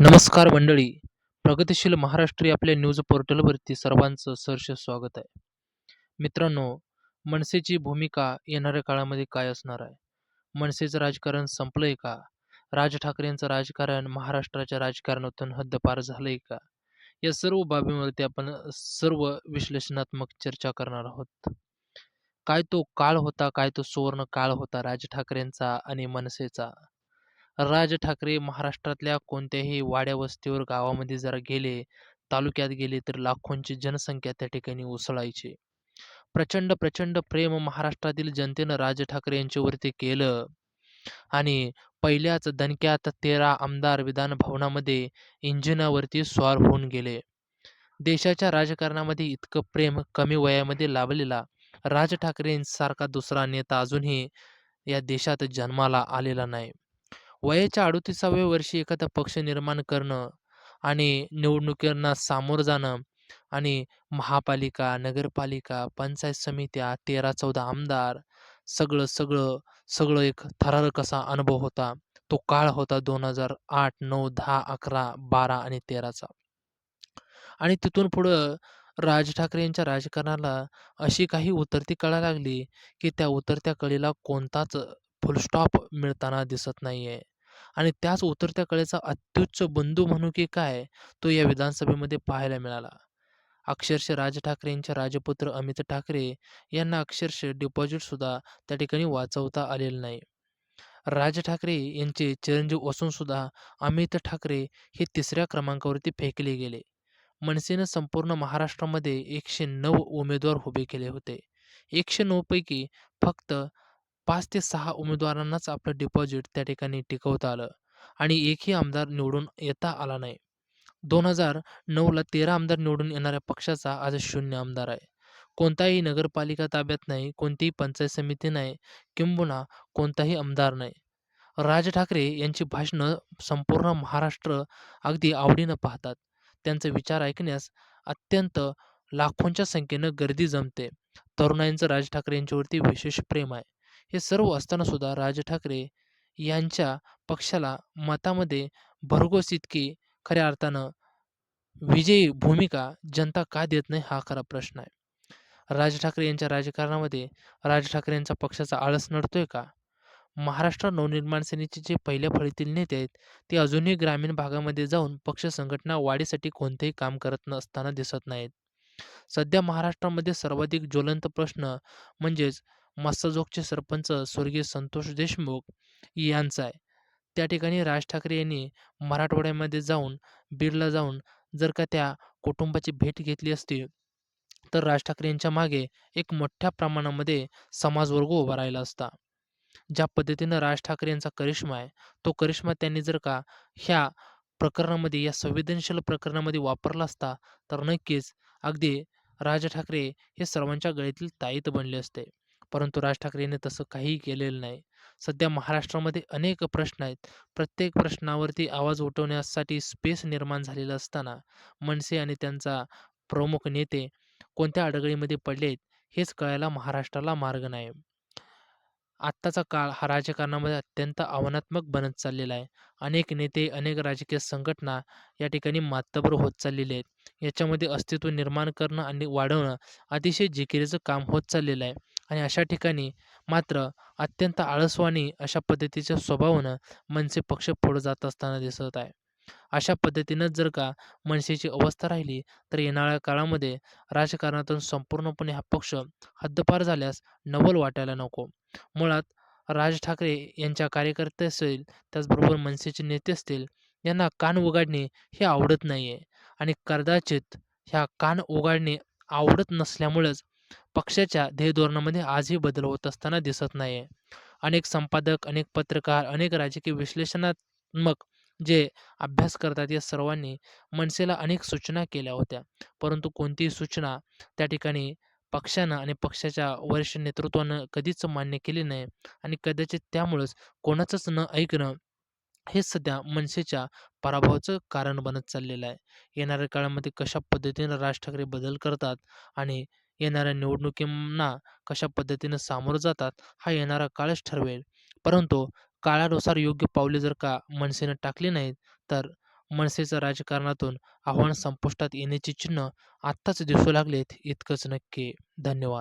नमस्कार मंडळी. प्रगतिशील महाराष्ट्र आपल्या न्यूज पोर्टलवरती सर्वांचं सहर्ष स्वागत आहे. मित्रांनो, मनसेची भूमिका येणाऱ्या काळामध्ये काय असणार आहे? मनसेचं राजकारण संपलंय का? राज ठाकरेंचं राजकारण महाराष्ट्राच्या राजकारणातून हद्दपार झालंय का? या सर्व बाबींवरती आपण सर्व विश्लेषणात्मक चर्चा करणार आहोत. काय तो काळ होता, काय तो सुवर्ण काळ होता राज ठाकरेंचा आणि मनसेचा. राज ठाकरे महाराष्ट्रातल्या कोणत्याही वाड्या वस्तीवर गावामध्ये जर गेले, तालुक्यात गेले तर लाखोंची जनसंख्या त्या ठिकाणी उसळायची. प्रचंड, प्रचंड प्रेम महाराष्ट्रातील जनतेनं राज ठाकरे यांच्यावरती केलं आणि पहिल्याच दणक्यात 13 आमदार विधान भवनामध्ये इंजिनावरती स्वार होऊन गेले. देशाच्या राजकारणामध्ये इतकं प्रेम कमी वयामध्ये लाभलेला राज ठाकरेंसारखा दुसरा नेता अजूनही या देशात जन्माला आलेला नाही. वयाच्या 38व्या वर्षी एखादा पक्ष निर्माण करणं आणि निवडणुकींना सामोरं जाणं आणि महापालिका, नगरपालिका, पंचायत समित्या, 13-14 आमदार, सगळं, सगळं, सगळं एक थरारक असा अनुभव होता. तो काळ होता 2008, 9, 10, 11, 12 आणि 13चा. आणि तिथून पुढं राज ठाकरे यांच्या राजकारणाला अशी काही उतरती कळा लागली, की त्या उतरत्या कळीला कोणताच फुलस्टॉप मिळताना दिसत नाहीये. आणि त्याच उतरत्या कळेचा अत्युच्च बंधू म्हणू की काय, तो या विधानसभेमध्ये पाहायला मिळाला. अक्षरशः राज ठाकरेंचे राजपुत्र अमित ठाकरे यांना अक्षरशः डिपॉझिटसुद्धा त्या ठिकाणी वाचवता आलेलं नाही. राज ठाकरे यांचे चिरंजीव असूनसुद्धा अमित ठाकरे हे तिसऱ्या क्रमांकावरती फेकले गेले. मनसेनं संपूर्ण महाराष्ट्रामध्ये 109 उमेदवार उभे केले होते. एकशे नऊपैकी फक्त पाच ते सहा उमेदवारांनाच आपलं डिपॉझिट त्या ठिकाणी टिकवता आलं आणि एकही आमदार निवडून येता आला नाही. 2009ला 13 आमदार निवडून येणाऱ्या पक्षाचा आज शून्य आमदार आहे. कोणताही नगरपालिका ताब्यात नाही, कोणतीही पंचायत समिती नाही, किंबहुना कोणताही आमदार नाही. राज ठाकरे यांची भाषणं संपूर्ण महाराष्ट्र अगदी आवडीनं पाहतात. त्यांचे विचार ऐकण्यास अत्यंत लाखोंच्या संख्येनं गर्दी जमते. तरुणाईंचं राज ठाकरे यांच्यावरती विशेष प्रेम आहे. हे सर्व असताना सुद्धा राज ठाकरे यांच्या पक्षाला मतामध्ये भरघोस इतकी खऱ्या अर्थानं विजयी भूमिका जनता का देत नाही हा खरा प्रश्न आहे. राज ठाकरे यांच्या राजकारणामध्ये राज ठाकरे यांचा पक्षाचा आळस नडतोय का? महाराष्ट्र नवनिर्माण सेनेचे जे पहिल्या फळीतील नेते आहेत, ते अजूनही ग्रामीण भागामध्ये जाऊन पक्ष संघटना वाढीसाठी कोणतेही काम करत नसताना दिसत नाहीत. सध्या महाराष्ट्रामध्ये सर्वाधिक ज्वलंत प्रश्न म्हणजेच मस्साजोगचे सरपंच स्वर्गीय संतोष देशमुख यांचा आहे. त्या ठिकाणी राज ठाकरे यांनी मराठवाड्यामध्ये जाऊन, बीडला जाऊन जर का त्या कुटुंबाची भेट घेतली असती, तर राज ठाकरे यांच्या मागे एक मोठ्या प्रमाणामध्ये समाजवर्ग उभा राहिला असता. ज्या पद्धतीनं राज ठाकरे यांचा करिश्मा आहे, तो करिश्मा त्यांनी जर का ह्या प्रकरणामध्ये, या संवेदनशील प्रकरणामध्ये वापरला असता, तर नक्कीच अगदी राज ठाकरे हे सर्वांच्या गळ्यातील ताईत बनले असते. परंतु राज ठाकरेंनी तसं काहीही केलेलं नाही. सध्या महाराष्ट्रामध्ये अनेक प्रश्न आहेत. प्रत्येक प्रश्नावरती आवाज उठवण्यासाठी स्पेस निर्माण झालेला असताना मनसे आणि त्यांचा प्रमुख नेते कोणत्या अडगळीमध्ये पडले आहेत, हेच कळायला महाराष्ट्राला मार्ग नाही. आत्ताचा काळ हा राजकारणामध्ये अत्यंत आव्हानात्मक बनत चाललेला आहे. अनेक नेते, अनेक राजकीय संघटना या ठिकाणी मातबर होत चाललेले आहेत. याच्यामध्ये अस्तित्व निर्माण करणं आणि वाढवणं अतिशय जिकिरीचं काम होत चाललेलं आहे. आणि अशा ठिकाणी मात्र अत्यंत आळसवाणी अशा पद्धतीच्या स्वभावानं मनसे पक्ष पुढे जात असताना दिसत आहे. अशा पद्धतीनं जर का मनसेची अवस्था राहिली, तर येणाऱ्या काळामध्ये राजकारणातून संपूर्णपणे हा पक्ष हद्दपार झाल्यास नवल वाटायला नको. मुळात राज ठाकरे यांच्या कार्यकर्ते असतील, त्याचबरोबर मनसेचे नेते असतील, यांना कान उगाडणे हे आवडत नाही आहे आणि कदाचित ह्या कान उघाडणे आवडत नसल्यामुळेच पक्षाच्या ध्येयधोरणामध्ये आजही बदल होत असताना दिसत नाही अनेक संपादक, अनेक पत्रकार, अनेक राजकीय विश्लेषणात्मक जे अभ्यास करतात, या सर्वांनी मनसेला अनेक सूचना केल्या होत्या. परंतु कोणतीही सूचना त्या ठिकाणी पक्षानं आणि पक्षाच्या वरिष्ठ नेतृत्वानं कधीच मान्य केली नाही आणि कदाचित त्यामुळंच कोणाचंच न ऐकणं हे सध्या मनसेच्या पराभवाचं कारण बनत चाललेलं आहे. येणाऱ्या काळामध्ये कशा पद्धतीनं राज ठाकरे बदल करतात आणि येणाऱ्या निवडणुकींना कशा पद्धतीनं सामोरं जातात, हा येणारा काळच ठरवेल. परंतु काळानुसार योग्य पावले जर का मनसेनं टाकली नाहीत, तर मनसेचं राजकारणातून आव्हान संपुष्टात येण्याची चिन्ह आत्ताच दिसू लागलेत इतकंच नक्की धन्यवाद